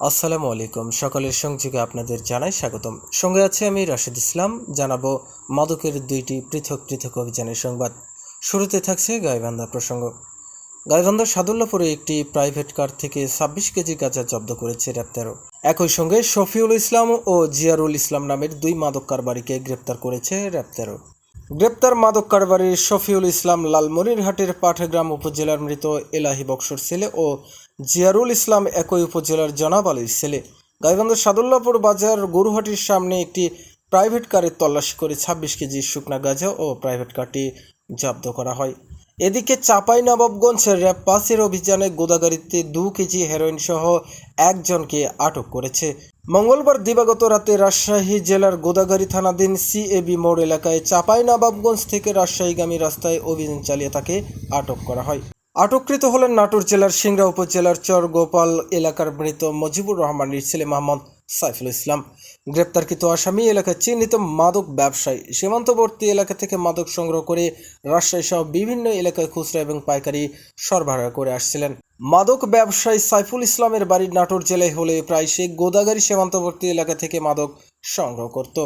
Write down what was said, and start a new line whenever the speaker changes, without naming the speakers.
আসসালামু আলাইকুম। সকলের সংযোগে আপনাদের জানাই স্বাগতম। সঙ্গে আছে আমি রাশেদ ইসলাম। জানাব মাদকের দুইটি পৃথক পৃথক অভিযানের সংবাদ। শুরুতে থাকছে গাইবান্ধা প্রসঙ্গ। গাইবান্ধা সাদুল্লাপুরে একটি প্রাইভেট কার থেকে ছাব্বিশ কেজি গাঁজা জব্দ করেছে র্যাপ্তারও একই সঙ্গে শফিউল ইসলাম ও জিয়ারুল ইসলাম নামের দুই মাদক কারবারিকে গ্রেপ্তার করেছে র্যাপ্তারও গ্রেপ্তার মাদক কারবারির শফিউল ইসলাম লালমনিরহাটের পাঠগ্রাম উপজেলার মৃত এলাহি বক্সর ছেলে ও জিয়ারুল ইসলাম একই উপজেলার জনাব আলীর ছেলে। গাইবান্ধা সাদুল্লাপুর বাজার গরুহাটির সামনে একটি প্রাইভেট কারের তল্লাশি করে ছাব্বিশ কেজি শুকনা গাঁজা ও প্রাইভেট কারটি জব্দ করা হয়। এদিকে চাপাই নবাবগঞ্জ র্যাব পাসের অভিযানে গোদাগাড়িতে দু কেজি হেরোইন সহ একজনকে আটক করেছে। মঙ্গলবার দিবাগত রাতে রাজশাহী জেলার গোদাগাড়ি থানাধীন সিএবি মোড় এলাকায় চাপাই নবাবগঞ্জ থেকে রাজশাহীগামী রাস্তায় অভিযান চালিয়ে তাকে আটক করা হয়। আটককৃত হলেন নাটোর জেলার সিংড়া উপজেলার চর গোপাল এলাকার মৃত মজিবুর রহমানের ছেলে মোহাম্মদ সাইফুল ইসলাম। গ্রেপ্তারকৃত আসামি এলাকায় চিহ্নিত মাদক ব্যবসায়ী। সীমান্তবর্তী এলাকা থেকে মাদক সংগ্রহ করে রাজশাহী সহ বিভিন্ন এলাকায় খুচরা এবং পাইকারি সরবরাহ করে আসছিলেন। মাদক ব্যবসায়ী সাইফুল ইসলামের বাড়ির নাটোর জেলায় হলে প্রায় সে গোদাগাড়ি সীমান্তবর্তী এলাকা থেকে মাদক সংগ্রহ করত।